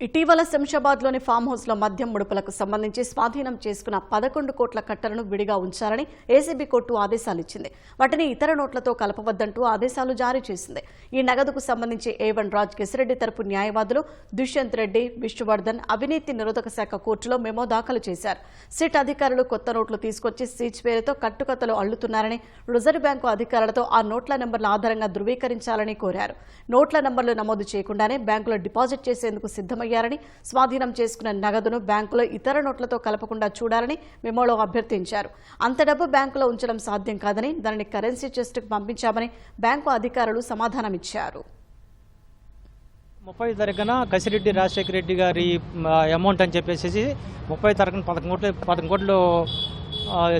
ఇటీవల శంషాబాద్లోని ఫామ్ హౌస్లో మద్యం ముడుపులకు సంబంధించి స్వాధీనం చేసుకున్న పదకొండు కోట్ల కట్టలను విడిగా ఉంచాలని ఏసీబీ కోర్టు ఆదేశాలు ఇచ్చింది వాటిని ఇతర నోట్లతో కలపవద్దంటూ ఆదేశాలు జారీ చేసింది. ఈ నగదుకు సంబంధించి ఏవన్ రాజ్ కెసిరెడ్డి తరపు న్యాయవాదులు దుష్యంత్ రెడ్డి విష్ణువర్ధన్ అవినీతి నిరోధక శాఖ కోర్టులో మెమో దాఖలు చేశారు. సిట్ అధికారులు కొత్త నోట్లు తీసుకొచ్చి సీచ్ పేరుతో కట్టుకథలు అల్లుతున్నారని రిజర్వ్ బ్యాంకు అధికారులతో ఆ నోట్ల నెంబర్ల ఆధారంగా ధృవీకరించాలని కోరారు. నోట్ల నెంబర్లు నమోదు చేయకుండానే బ్యాంకులో డిపాజిట్ చేసేందుకు సిద్ధమయ్యారని స్వాధీనం చేసుకున్న నగదును బ్యాంకులో ఇతర నోట్లతో కలపకుండా చూడాలని మెమోలో అభ్యర్థించారు. అంత డబ్బు బ్యాంకులో ఉంచడం సాధ్యం కాదని దానిని కరెన్సీ చెస్ట్కు పంపించామని బ్యాంకు అధికారులు సమాధానమిచ్చారు. ముప్పై తారీఖున కసిరెడ్డి రాజశేఖర రెడ్డి గారి అమౌంట్ అని చెప్పేసి ముప్పై తారీఖున పదకొండు కోట్లు పదకొండు కోట్లు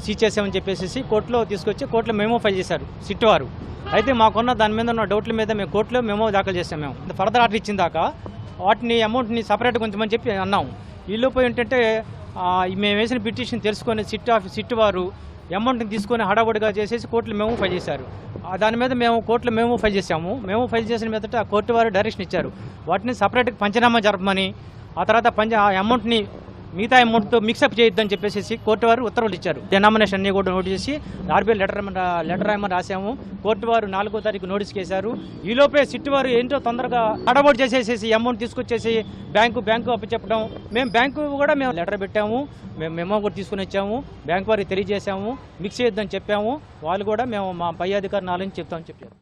సీజ్ చేసామని చెప్పేసి కోర్టులో తీసుకొచ్చి కోర్టులో మేమో ఫైల్ చేశారు సిట్ వారు. అయితే మాకున్న దాని మీద ఉన్న డౌట్ల మీద మేము కోర్టులో మెమో దాఖలు చేసాం మేము. ఫర్దర్ ఆర్డర్ ఇచ్చిన దాకా వాటిని అమౌంట్ని సపరేట్గా ఉంచమని చెప్పి అన్నాం. ఈలోపు ఏంటంటే మేము వేసిన పిటిషన్ తెలుసుకొని సిట్ ఆఫ్ సిట్ వారు అమౌంట్ని తీసుకొని హడావుడిగా చేసేసి కోర్టులు మేము ఫైల్ చేశారు. ఆ దాని మీద మేము కోర్టులో మేము ఫైల్ చేసాము మేము ఫైల్ చేసిన మీదట ఆ కోర్టు వారు డైరెక్షన్ ఇచ్చారు. వాటిని సపరేట్గా పంచనామా జరపమని ఆ తర్వాత పంచ ఆ అమౌంట్ని మిగతా అమౌంట్తో మిక్సప్ చేయొద్దని చెప్పేసి కోర్టు వారు ఉత్తర్వులు ఇచ్చారు. డెనామినేషన్ అన్ని కూడా నోటీస్ చేసి ఆర్బీఐ లెటర్ లెటర్ రాయమని రాసాము కోర్టు వారు నాలుగో తారీఖు నోటీస్ చేశారు ఈలోపే సిట్ వారు ఏంటో తొందరగా అడబోట్ చేసేసేసి అమౌంట్ తీసుకొచ్చేసి బ్యాంకు బ్యాంకు అప్పచెప్పడం మేము బ్యాంకు కూడా మేము లెటర్ పెట్టాము. మేము మెమో కూడా తీసుకుని వచ్చాము. బ్యాంకు వారికి తెలియజేశాము. మిక్స్ చేయొద్దని చెప్పాము. వాళ్ళు కూడా మేము మా పై అధికారి నాలుగు చెప్తామని చెప్పారు.